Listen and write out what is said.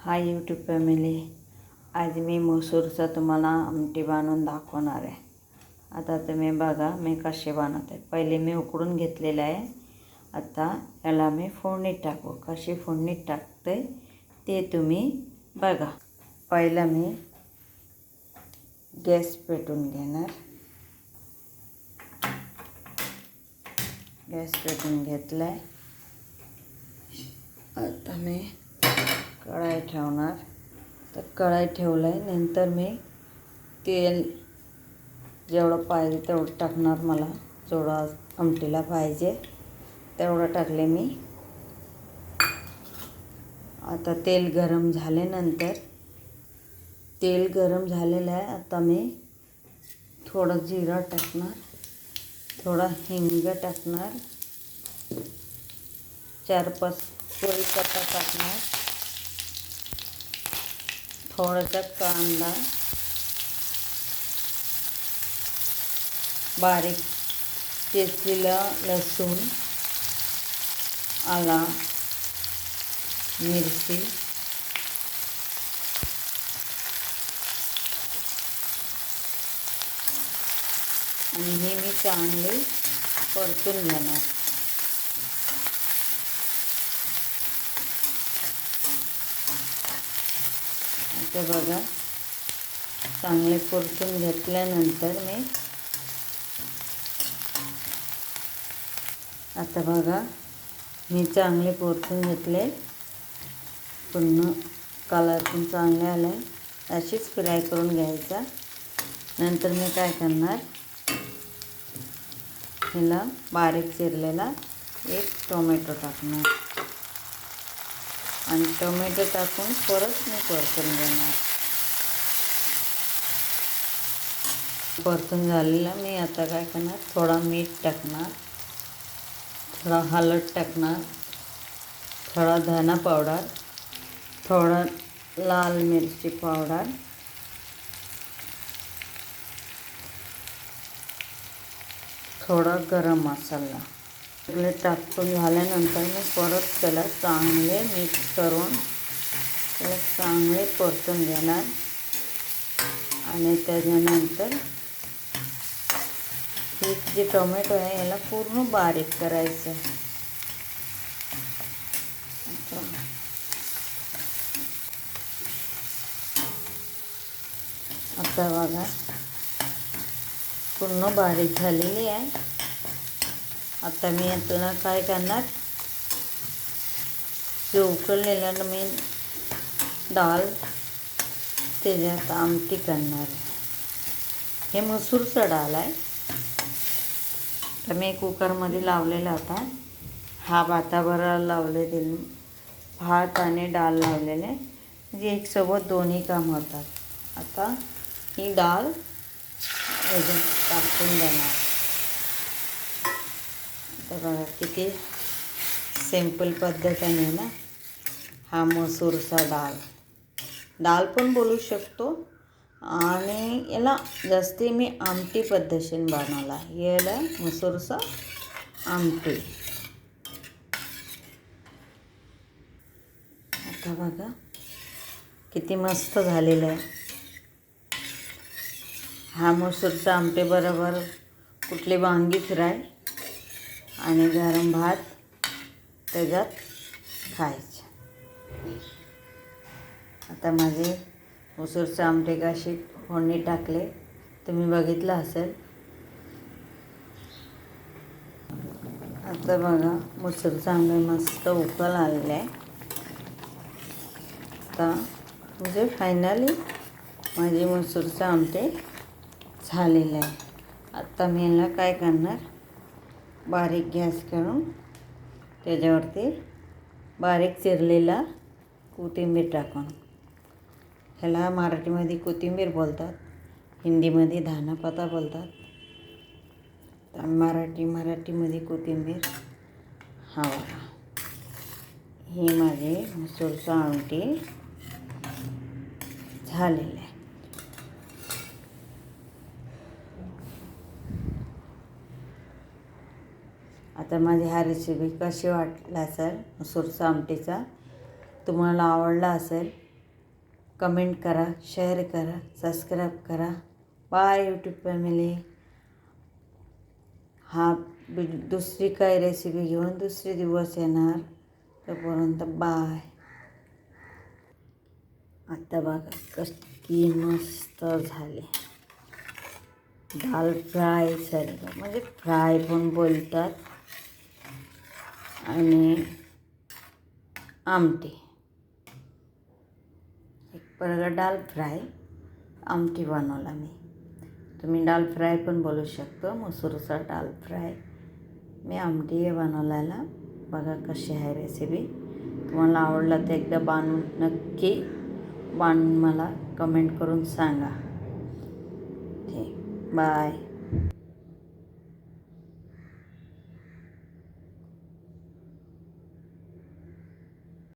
Hi YouTube family आज मी मसूरचं तुम्हाला आमटी बनवून दाखवणार आहे. आता तुम्ही बघा मी कसे बनवते. पहिले मी उकडून घेतलेलं आहे. आता याला मी फोडणीत टाकू. कशी फोडणीत टाकते ते तुम्ही बघा. पहिलं मी गॅस पेटून घेणार. गॅस पेटून घेतला आहे आता मी कढाई ठेवणार. तर कढाई ठेवलं आहे नंतर मी तेल जेवढं पाहिजे तेवढं टाकणार मला. जेवढा आमटीला पाहिजे तेवढं टाकले मी. आता तेल गरम झाल्यानंतर तेल गरम झालेलं आहे. आता मी थोडं जिरं टाकणार. थोडा हिंग टाकणार. चार पाच कढीपत्ता टाकणार. थोडासा कांदा बारीक चेचलेलं लसूण आला मिरची आणि हे मी चांगले परतून घेणार. आता बघा. चांगले परतून घेतल्यानंतर मी आता बघा मी चांगले परतून घेतले. पुन्हा कलर पण चांगले आले. अशीच फ्राय करून घ्यायचा. नंतर मी काय करणार? ह्याला बारीक चिरलेला एक टोमॅटो टाकणार. आणि टोमॅटो टाकून परत मी परतून घेणार. परतून झालेला मी आता काय करणार? थोडा मीठ टाकणार. थोडा हळद टाकणार. थोडा धना पावडर. थोडा लाल मिरची पावडर. थोडा गरम मसाला. सगळे टाकून झाल्यानंतर मी परत त्याला चांगले मिक्स करून त्याला चांगले परतून घेणार. आणि त्याच्यानंतर हे जे टोमॅटो आहे याला पूर्ण बारीक करायचं. आहे आता बघा पूर्ण बारीक झालेली आहे. आता मी यातून काय करणार? जो उकळलेला मी डाळ त्याच्यात आमटी करणार हे मसूरचं डाळ आहे. तर मी कुकरमध्ये लावलेला होता हा भाताबरोबर लावले भात आणि डाळ लावलेले. म्हणजे एक सोबत दोन्ही काम होतात. आता ही डाळ टाकून देणार. बघा किती सिंपल पद्धतीने ना हा मसूरचा डाळ. डाळ पण बोलू शकतो. आणि याला जास्ती मी आमटी पद्धतीने बनवला. याला मसूरचा आमटी. आता बघा किती मस्त झालेलं आहे. हा मसूरचा आमटे बरोबर कुठली वांगी फ्राय आणि गरम भात त्याच्यात खायचे. आता माझे मसूरचे आमटे कशी फोडणी टाकले. तुम्ही बघितलं असेल. आता बघा मसूरचा आंबे मस्त उकल आलेले आहे. आता म्हणजे फायनली माझे मसूरचे आमटे झालेले आहे. आत्ता मी याला काय करणार? बारीक गॅस करून त्याच्यावरती बारीक चिरलेला कोथिंबीर टाकून. ह्याला मराठीमध्ये कोथिंबीर बोलतात हिंदीमध्ये धानापाता बोलतात. तर मराठी मराठीमध्ये कोथिंबीर हवा. हे ही माझी मसूरचं आमटी झालेलं आहे. आता माझी हा रेसिपी कशी वाटला असेल? मसूरचा आमटीचा. तुम्हाला आवडला असेल कमेंट करा शेअर करा सबस्क्राईब करा. बाय यूट्यूब फॅमिली हा दुसरी काही रेसिपी घेऊन दुसरे दिवस येणार? तोपर्यंत बाय आता बघा कसकी मस्त झाले. दाल फ्राय सारखं म्हणजे फ्राय पण बोलतात. आणि आमटी. एक प्रकार डाल फ्राय आमटी बनवला मी. तुम्ही डाल फ्राय पण बोलू शकतो. मसूरचा डाल फ्राय. मी आमटी हे बनवलेला. बघा कशी आहे रेसिपी तुम्हाला आवडलं तर एकदा बांधून नक्की बांधून मला कमेंट करून सांगा. ठीक. बाय